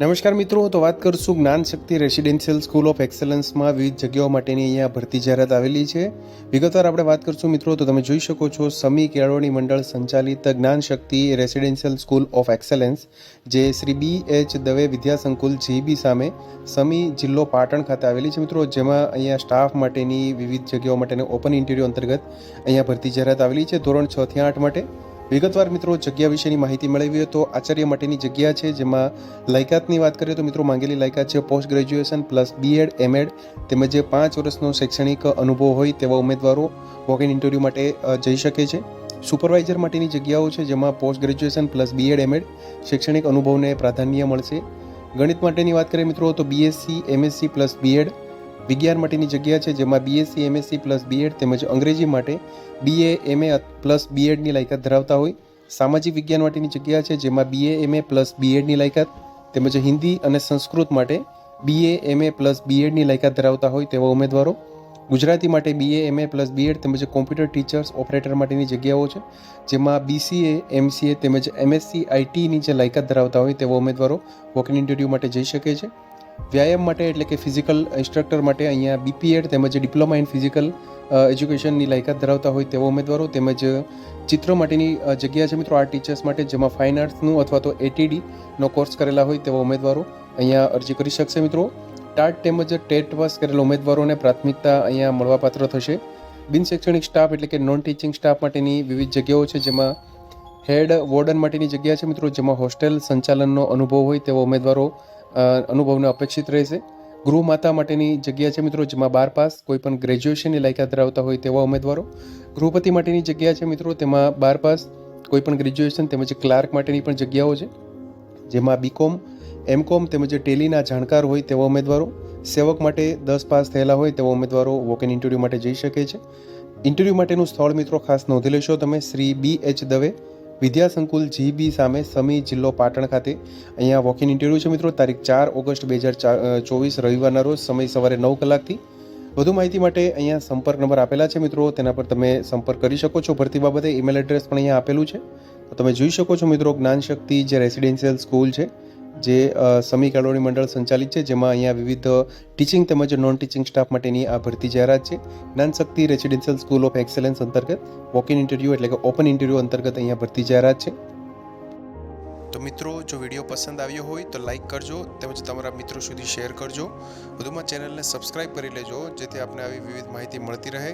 નમસ્કાર મિત્રો, તો વાત કરશું Gyan Shakti residential school of એક્સલન્સમાં વિવિધ જગ્યાઓ માટેની અહીંયા ભરતી જાહેરાત આવેલી છે. વિગતવાર આપણે વાત કરશું મિત્રો, તો તમે જોઈ શકો છો સમી કેળવણી મંડળ સંચાલિત Gyan Shakti residential school of excellence, જે Shri B H Dave Vidyasankul GB સામે સમી જિલ્લો પાટણ ખાતે આવેલી છે મિત્રો, જેમાં અહીંયા સ્ટાફ માટેની વિવિધ જગ્યાઓ માટેની ઓપન ઇન્ટરવ્યૂ અંતર્ગત અહીંયા ભરતી જાહેરાત આવેલી છે ધોરણ છ થી આઠ માટે. વિગતવાર મિત્રો જગ્યા વિશેની માહિતી મેળવી તો આચાર્ય માટેની જગ્યા છે, જેમાં લાયકાતની વાત કરીએ તો મિત્રો માંગેલી લાયકાત છે post graduation plus B Ed M Ed તેમજ પાંચ વર્ષનો શૈક્ષણિક અનુભવ હોય તેવા ઉમેદવારો વોક ઇન ઇન્ટરવ્યૂ માટે જઈ શકે છે. સુપરવાઇઝર માટેની જગ્યાઓ છે, જેમાં post graduation plus B Ed M Ed શૈક્ષણિક અનુભવને પ્રાધાન્ય મળશે. ગણિત માટેની વાત કરીએ મિત્રો તો બીએસસી એમએસસી પ્લસ બીએડ વિજ્ઞાન માટેની જગ્યા છે, જેમાં બીએસસી એમએસસી પ્લસ બીએડ તેમજ અંગ્રેજી માટે બીએ એમએ પ્લસ બીએડની લાયકાત ધરાવતા હોય. સામાજિક વિજ્ઞાન માટેની જગ્યા છે, જેમાં બીએ એમએ પ્લસ બીએડની લાયકાત તેમજ હિન્દી અને સંસ્કૃત માટે બીએ એમએ પ્લસ બીએડની લાયકાત ધરાવતા હોય તેવા ઉમેદવારો. ગુજરાતી માટે BA MA plus B Ed તેમજ કોમ્પ્યુટર ટીચર્સ ઓપરેટર માટેની જગ્યાઓ છે, જેમાં બીસીએ એમસીએ તેમજ એમએસસી આઈટીની જે લાયકાત ધરાવતા હોય તેવા ઉમેદવારો વોકિંગ ઇન ઇન્ટરવ્યૂ માટે જઈ શકે છે. વ્યાયામ માટે એટલે કે ફિઝિકલ ઇન્સ્ટ્રક્ટર માટે અહીંયા બીપીએડ તેમજ ડિપ્લોમા ઇન ફિઝિકલ એજ્યુકેશનની લાયકાત ધરાવતા હોય તેવા ઉમેદવારો તેમજ ચિત્ર માટેની જગ્યા છે મિત્રો આર્ટ ટીચર્સ માટે જેમાં ફાઇન આર્ટ્સનું અથવા તો એટીડીનો કોર્સ કરેલા હોય તેવા ઉમેદવારો અહીંયા અરજી કરી શકશે મિત્રો. ટાટ તેમજ ટેટ પાસ કરેલા ઉમેદવારોને પ્રાથમિકતા અહીંયા મળવાપાત્ર થશે. બિન શૈક્ષણિક સ્ટાફ એટલે કે નોન ટીચિંગ સ્ટાફ માટેની વિવિધ જગ્યાઓ છે જેમાં હેડ વોર્ડન માટેની જગ્યા છે મિત્રો, જેમાં હોસ્ટેલ સંચાલનનો અનુભવ હોય તેવા ઉમેદવારો અનુભવને અપેક્ષિત રહેશે. ગૃહ માતા માટેની જગ્યા છે મિત્રો, જેમાં બાર પાસ કોઈ પણ ગ્રેજ્યુએશનની લાયકાત ધરાવતા હોય તેવા ઉમેદવારો. ગૃહપતિ માટેની જગ્યા છે મિત્રો, તેમાં બાર પાસ કોઈ પણ ગ્રેજ્યુએશન તેમજ ક્લાર્ક માટેની પણ જગ્યાઓ છે. જેમાં બીકોમ એમકોમ તેમજ ટેલીના જાણકાર હોય તેવા ઉમેદવારો. સેવક માટે દસ પાસ થયેલા હોય તેવા ઉમેદવારો વોક ઇન ઇન્ટરવ્યૂ માટે જઈ શકે છે. ઇન્ટરવ્યૂ માટેનું સ્થળ મિત્રો ખાસ નોંધી લેશો તમે, Shri B H Dave. Vidya Sankul GB સામે સમી જિલ્લો પાટણ ખાતે અહીંયા વોક ઇન ઇન્ટરવ્યૂ છે મિત્રો. તારીખ ચાર ઓગસ્ટ બે હજાર ચોવીસ રવિવારના રોજ સમય સવારે નવ કલાકથી. વધુ માહિતી માટે અહીંયા સંપર્ક નંબર આપેલા છે મિત્રો. તેના પર તમે સંપર્ક કરી શકો છો. ભરતી બાબતે ઈમેલ એડ્રેસ પણ અહીંયા આપેલું છે. તો તમે જોઈ શકો છો મિત્રો જ્ઞાન શક્તિ જે રેસિડેન્શિયલ સ્કૂલ છે જે સમી કેળવણી મંડળ સંચાલિત છે, જેમાં અહીંયા વિવિધ ટીચિંગ તેમજ નોન ટીચિંગ સ્ટાફ માટેની આ ભરતી જાહેરાત છે. Gyan Shakti residential school of excellence અંતર્ગત વોક ઇન ઇન્ટરવ્યૂ એટલે કે ઓપન ઇન્ટરવ્યૂ અંતર્ગત અહીંયા ભરતી જાહેરાત છે. તો મિત્રો, જો વીડિયો પસંદ આવ્યો હોય તો લાઈક કરજો, તેમજ તમારા મિત્રો સુધી શેર કરજો. વધુમાં ચેનલને સબસ્ક્રાઇબ કરી લેજો, જેથી આપને આવી વિવિધ માહિતી મળતી રહે.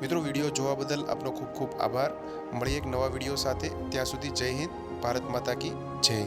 મિત્રો, વીડિયો જોવા બદલ આપનો ખૂબ ખૂબ આભાર. મળીએ એક નવા વીડિયો સાથે. ત્યાં સુધી જય હિન્દ, ભારત માતા કી જય.